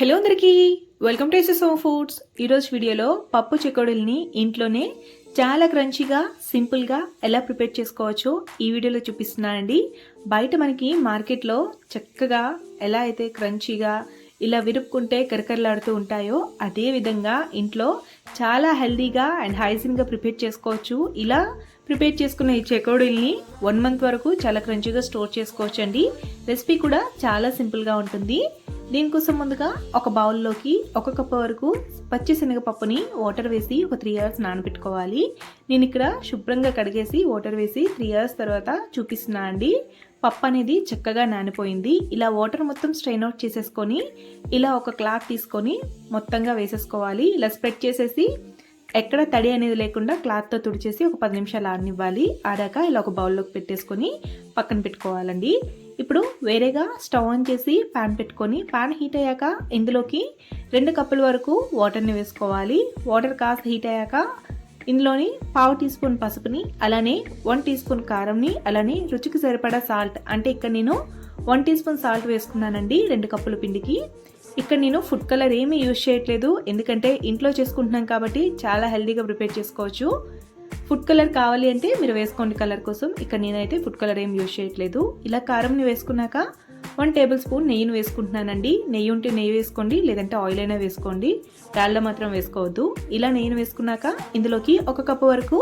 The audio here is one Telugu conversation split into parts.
హలో అందరికీ welcome to S S home foods ఈరోజు వీడియోలో పప్పు చెకోడీల్ని ఇంట్లోనే చాలా క్రంచీగా సింపుల్గా ఎలా ప్రిపేర్ చేసుకోవచ్చో ఈ వీడియోలో చూపిస్తున్నానండి. బయట మనకి మార్కెట్లో చక్కగా ఎలా అయితే క్రంచీగా ఇలా విరుక్కుంటే కరకరలాడుతూ ఉంటాయో అదే విధంగా ఇంట్లో చాలా హెల్దీగా అండ్ హైజీన్గా ప్రిపేర్ చేసుకోవచ్చు. ఇలా ప్రిపేర్ చేసుకున్న ఈ చెకోడీల్ని వన్ మంత్ వరకు చాలా క్రంచీగా స్టోర్ చేసుకోవచ్చు అండి రెసిపీ కూడా చాలా సింపుల్గా ఉంటుంది. దీనికోసం ముందుగా ఒక బౌల్లోకి ఒక కప్పు వరకు పచ్చి శనగపప్పుని వాటర్ వేసి ఒక త్రీ అవర్స్ నానబెట్టుకోవాలి. నేను ఇక్కడ శుభ్రంగా కడిగేసి వాటర్ వేసి త్రీ అవర్స్ తర్వాత చూపిస్తున్నా అండి. పప్పు అనేది చక్కగా నానిపోయింది. ఇలా వాటర్ మొత్తం స్ట్రెయిన్ అవుట్ చేసేసుకొని ఇలా ఒక క్లాత్ తీసుకొని మొత్తంగా వేసేసుకోవాలి. ఇలా స్ప్రెడ్ చేసేసి ఎక్కడ తడి అనేది లేకుండా క్లాత్తో తుడిచేసి ఒక పది నిమిషాలు ఆడనివ్వాలి ఆడాక ఇలా ఒక బౌల్లోకి పెట్టేసుకొని పక్కన పెట్టుకోవాలండి. ఇప్పుడు వేరేగా స్టవ్ ఆన్ చేసి ప్యాన్ పెట్టుకొని ప్యాన్ హీట్ అయ్యాక ఇందులోకి రెండు కప్పుల వరకు వాటర్ని వేసుకోవాలి. వాటర్ కాస్త హీట్ అయ్యాక ఇందులోని పావు టీ స్పూన్ పసుపుని అలానే వన్ టీ స్పూన్ కారంని అలానే రుచికి సరిపడా సాల్ట్ అంటే ఇక్కడ నేను వన్ టీ స్పూన్ సాల్ట్ వేసుకున్నానండి రెండు కప్పుల పిండికి. ఇక్కడ నేను ఫుడ్ కలర్ ఏమీ యూజ్ చేయట్లేదు. ఎందుకంటే ఇంట్లో చేసుకుంటున్నాం కాబట్టి చాలా హెల్దీగా ప్రిపేర్ చేసుకోవచ్చు. ఫుడ్ కలర్ కావాలి అంటే మీరు వేసుకోండి కలర్ కోసం. ఇక్కడ నేనైతే ఫుడ్ కలర్ ఏం యూజ్ చేయట్లేదు. ఇలా కారంని వేసుకున్నాక వన్ టేబుల్ స్పూన్ నెయ్యిని వేసుకుంటున్నానండి. నెయ్యి ఉంటే నెయ్యి వేసుకోండి లేదంటే ఆయిల్ అయినా వేసుకోండి. డాల్డా మాత్రం వేసుకోవద్దు. ఇలా నెయ్యిని వేసుకున్నాక ఇందులోకి ఒక కప్పు వరకు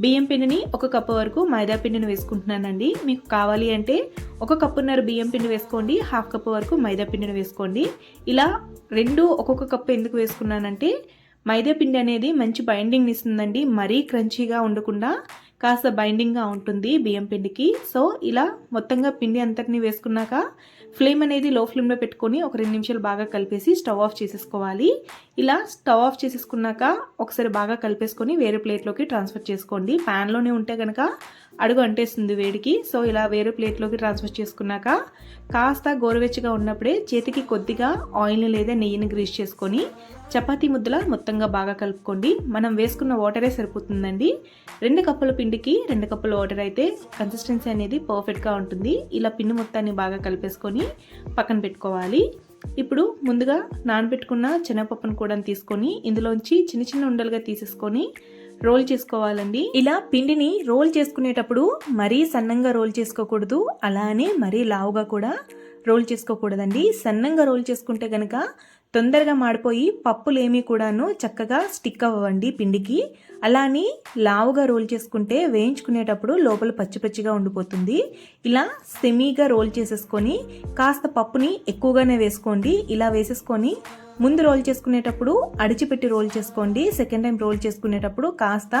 బియ్యం పిండిని ఒక కప్పు వరకు మైదా పిండిని వేసుకుంటున్నానండి. మీకు కావాలి అంటే ఒక కప్పున్నర బియ్యం పిండి వేసుకోండి హాఫ్ కప్పు వరకు మైదా పిండిని వేసుకోండి. ఇలా రెండు ఒక్కొక్క కప్పు ఎందుకు వేసుకున్నానంటే మైదా పిండి అనేది మంచి బైండింగ్ ఇస్తుందండి. మరీ క్రంచీగా ఉండకుండా కాస్త బైండింగ్గా ఉంటుంది బియ్యం పిండికి. సో ఇలా మొత్తంగా పిండి అంతటిని వేసుకున్నాక ఫ్లేమ్ అనేది లో ఫ్లేమ్లో పెట్టుకొని ఒక రెండు నిమిషాలు బాగా కలిపేసి స్టవ్ ఆఫ్ చేసేసుకోవాలి. ఇలా స్టవ్ ఆఫ్ చేసేసుకున్నాక ఒకసారి బాగా కలిపేసుకొని వేరే ప్లేట్లోకి ట్రాన్స్ఫర్ చేసుకోండి. ప్యాన్లోనే ఉంటే కనుక అడుగు అంటేస్తుంది వేడికి. సో ఇలా వేరే ప్లేట్లోకి ట్రాన్స్ఫర్ చేసుకున్నాక కాస్త గోరువెచ్చగా ఉన్నప్పుడే చేతికి కొద్దిగా ఆయిల్ని లేదా నెయ్యిని గ్రీస్ చేసుకొని చపాతీ ముద్దలా మొత్తంగా బాగా కలుపుకోండి. మనం వేసుకున్న వాటరే సరిపోతుందండి. రెండు కప్పుల పిండికి రెండు కప్పుల వాటర్ అయితే కన్సిస్టెన్సీ అనేది పర్ఫెక్ట్గా ఉంటుంది. ఇలా పిండి మొత్తాన్ని బాగా కలిపేసుకొని పక్కన పెట్టుకోవాలి. ఇప్పుడు ముందుగా నానబెట్టుకున్న శనగపప్పును కూడా తీసుకొని ఇందులోంచి చిన్న చిన్న ఉండలుగా తీసేసుకొని రోల్ చేసుకోవాలండి. ఇలా పిండిని రోల్ చేసుకునేటప్పుడు మరీ సన్నంగా రోల్ చేసుకోకూడదు. అలానే మరీ లావుగా కూడా రోల్ చేసుకోకూడదండి. సన్నంగా రోల్ చేసుకుంటే కనుక తొందరగా మాడిపోయి పప్పులేమీ కూడాను చక్కగా స్టిక్ అవ్వండి పిండికి. అలాని లావుగా రోల్ చేసుకుంటే వేయించుకునేటప్పుడు లోపల పచ్చి పచ్చిగా ఉండిపోతుంది. ఇలా సెమీగా రోల్ చేసేసుకొని కాస్త పప్పుని ఎక్కువగానే వేసుకోండి. ఇలా వేసేసుకొని ముందు రోల్ చేసుకునేటప్పుడు అడిచిపెట్టి రోల్ చేసుకోండి. సెకండ్ టైం రోల్ చేసుకునేటప్పుడు కాస్త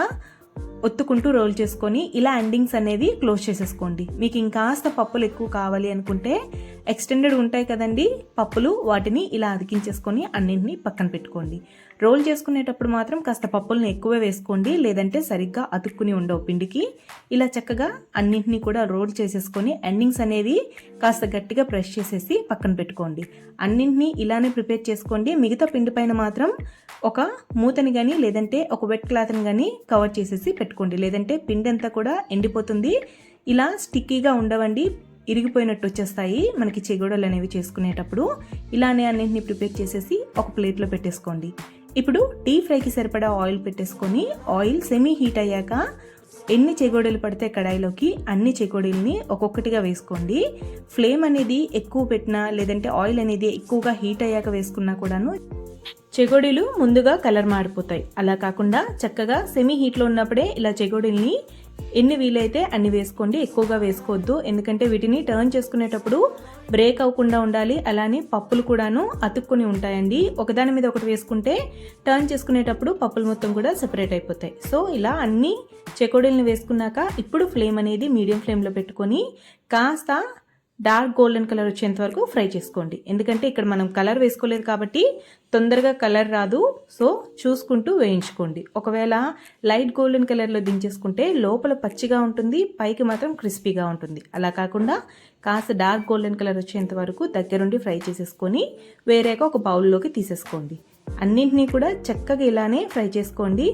ఒత్తుకుంటూ రోల్ చేసుకొని ఇలా ఎండింగ్స్ అనేది క్లోజ్ చేసేసుకోండి. మీకు ఇంకాస్త పప్పులు ఎక్కువ కావాలి అనుకుంటే ఎక్స్టెండెడ్ ఉంటాయి కదండి పప్పులు వాటిని ఇలా అదికించేసుకొని అన్నింటినీ పక్కన పెట్టుకోండి. రోల్ చేసుకునేటప్పుడు మాత్రం కాస్త పప్పులను ఎక్కువే వేసుకోండి లేదంటే సరిగ్గా అతుక్కుని ఉండవు పిండికి. ఇలా చక్కగా అన్నింటినీ కూడా రోల్ చేసేసుకొని ఎండింగ్స్ అనేది కాస్త గట్టిగా ప్రెస్ చేసేసి పక్కన పెట్టుకోండి. అన్నింటినీ ఇలానే ప్రిపేర్ చేసుకోండి. మిగతా పిండి పైన మాత్రం ఒక మూతని కానీ లేదంటే ఒక వెట్ క్లాత్ని కానీ కవర్ చేసేసి పెట్టుకోండి. లేదంటే పిండి అంతా కూడా ఎండిపోతుంది. ఇలా స్టిక్కీగా ఉండవండి. ఇరిగిపోయినట్టు వచ్చేస్తాయి మనకి చెగోడలు అనేవి చేసుకునేటప్పుడు. ఇలానే అన్నింటిని ప్రిపేర్ చేసేసి ఒక ప్లేట్లో పెట్టేసుకోండి. ఇప్పుడు డీప్ ఫ్రైకి సరిపడా ఆయిల్ పెట్టేసుకొని ఆయిల్ సెమీ హీట్ అయ్యాక ఎన్ని చెగోడీలు పడితే కడాయిలోకి అన్ని చెగోడీలని ఒక్కొక్కటిగా వేసుకోండి. ఫ్లేమ్ అనేది ఎక్కువ పెట్టినా లేదంటే ఆయిల్ అనేది ఎక్కువగా హీట్ అయ్యాక వేసుకున్నా కూడాను చెగోడీలు ముందుగా కలర్ మాడిపోతాయి అలా కాకుండా చక్కగా సెమీ హీట్లో ఉన్నప్పుడే ఇలా చెగోడీల్ని ఎన్ని వీలైతే అన్ని వేసుకోండి. ఎక్కువగా వేసుకోవద్దు. ఎందుకంటే వీటిని టర్న్ చేసుకునేటప్పుడు బ్రేక్ అవ్వకుండా ఉండాలి. అలానే పప్పులు కూడాను అతుక్కుని ఉంటాయండి. ఒకదాని మీద ఒకటి వేసుకుంటే టర్న్ చేసుకునేటప్పుడు పప్పులు మొత్తం కూడా సెపరేట్ అయిపోతాయి. సో ఇలా అన్ని చెకోడీలను వేసుకున్నాక ఇప్పుడు ఫ్లేమ్ అనేది మీడియం ఫ్లేమ్లో పెట్టుకొని కాస్త డార్క్ గోల్డెన్ కలర్ వచ్చేంత వరకు ఫ్రై చేసుకోండి. ఎందుకంటే ఇక్కడ మనం కలర్ వేసుకోలేదు కాబట్టి తొందరగా కలర్ రాదు. సో చూసుకుంటూ వేయించుకోండి. ఒకవేళ లైట్ గోల్డెన్ కలర్లో దించేసుకుంటే లోపల పచ్చిగా ఉంటుంది పైకి మాత్రం క్రిస్పీగా ఉంటుంది. అలా కాకుండా కాస్త డార్క్ గోల్డెన్ కలర్ వచ్చేంత వరకు దగ్గరుండి ఫ్రై చేసేసుకొని వేరేగా ఒక బౌల్లోకి తీసేసుకోండి. అన్నింటినీ కూడా చక్కగా ఇలానే ఫ్రై చేసుకోండి.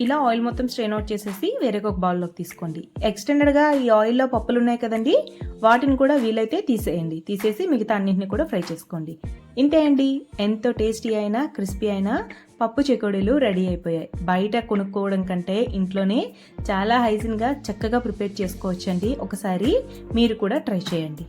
ఇలా ఆయిల్ మొత్తం స్ట్రెయిన్ అవుట్ చేసేసి వేరొక ఒక బౌల్లోకి తీసుకోండి. ఎక్స్టెండెడ్గా ఈ ఆయిల్లో పప్పులు ఉన్నాయి కదండి వాటిని కూడా వీలైతే తీసేయండి. తీసేసి మిగతా అన్నింటిని కూడా ఫ్రై చేసుకోండి. ఇంతే అండి ఎంతో టేస్టీ అయినా క్రిస్పీ అయినా పప్పు చెకోడీలు రెడీ అయిపోయాయి. బయట కొనుక్కోవడం కంటే ఇంట్లోనే చాలా హైజీన్గా చక్కగా ప్రిపేర్ చేసుకోవచ్చండి. ఒకసారి మీరు కూడా ట్రై చేయండి.